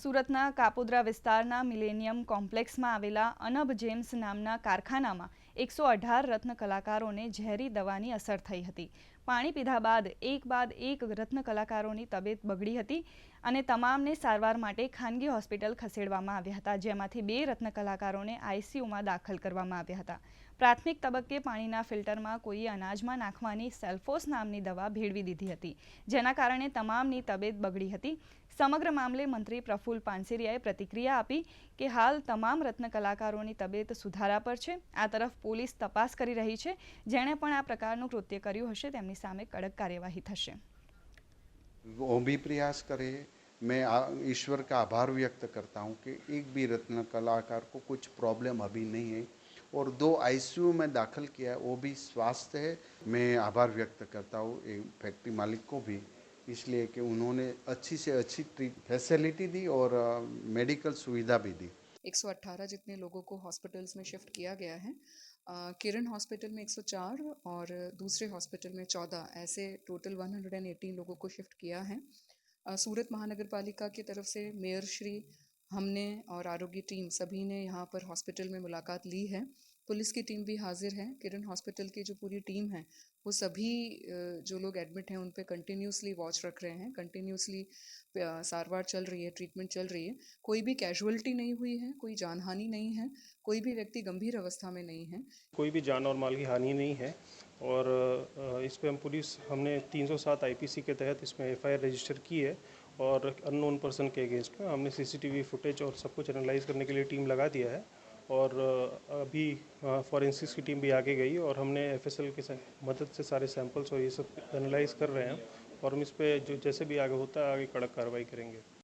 સુરતના કાપોદ્રા વિસ્તારના મિલેનિયમ કોમ્પ્લેક્સમાં આવેલા અનબ જેમ્સ નામના કારખાનામાં એકસો અઢાર રત્ન કલાકારોને ઝેરી દવાની અસર થઈ હતી પાણી પીધા બાદ એક બાદ એક રત્ન કલાકારોની તબિયત બગડી હતી અને તમામને સારવાર માટે ખાનગી હોસ્પિટલ ખસેડવામાં આવ્યા હતા જેમાંથી બે રત્ન કલાકારોને આઈસીયુમાં દાખલ કરવામાં આવ્યા હતા પ્રાથમિક તબક્કે પાણીના ફિલ્ટરમાં કોઈએ અનાજમાં નાખવાની સેલ્ફોસ નામની દવા ભેળવી દીધી હતી જેના કારણે તમામની તબિયત બગડી હતી સમગ્ર મામલે મંત્રી પ્રફુલ પાનસેરિયાએ પ્રતિક્રિયા આપી કે હાલ તમામ રત્ન કલાકારોની તબિયત સુધારા પર છે આ તરફ पुलिस तपास કરી રહી છે જેને પણ આ પ્રકારનું કૃત્ય કર્યું હશે તેમની સામે કડક કાર્યવાહી થશે ઓ બી પ્રયાસ કરે મે ઈશ્વર કા આભાર વ્યક્ત કરતો હું કે એક બી રત્ન કલાકાર કો કુછ પ્રોબ્લેમ ابھی નહી હે ઓર દો આઈસ્યુ મે દાખલ કિયા ઓ ભી સ્વાસ્થ્ય હે મે આભાર વ્યક્ત કરતો હું એ ફેક્ટરી માલિક કો ભી ઇસલિયે કે ઉનોને અચ્છી સે અચ્છી ફેસિલિટી દી ઓર મેડિકલ સુવિધા ભી 118 जितने लोगों को हॉस्पिटल्स में शिफ्ट किया गया है किरण हॉस्पिटल में 104 और दूसरे हॉस्पिटल में 14 ऐसे टोटल 118 लोगों को शिफ्ट किया है सूरत महानगर पालिका की तरफ से मेयर श्री हमने और आरोग्य टीम सभी ने यहाँ पर हॉस्पिटल में मुलाकात ली है पुलिस की टीम भी हाजिर है किरण हॉस्पिटल की जो पूरी टीम है वो सभी जो लोग एडमिट हैं उन पर कंटिन्यूसली वॉच रख रहे हैं कंटिन्यूसली सारवार चल रही है ट्रीटमेंट चल रही है कोई भी कैजुअलिटी नहीं हुई है कोई जानहानि नहीं है कोई भी व्यक्ति गंभीर अवस्था में नहीं है कोई भी जान और माल की हानि नहीं है और इस पर हम पुलिस हमने 307 आईपीसी के तहत इसमें एफआईआर रजिस्टर की है और अननोन पर्सन के अगेंस्ट में हमने सीसीटीवी फुटेज और सब कुछ एनालाइज करने के लिए टीम लगा दिया है और अभी फॉरेंसिक्स की टीम भी आगे गई और हमने एफएसएल के मदद से सारे सैंपल्स और ये सब एनालाइज कर रहे हैं और हम इस पर जो जैसे भी आगे होता है आगे कड़क कार्रवाई करेंगे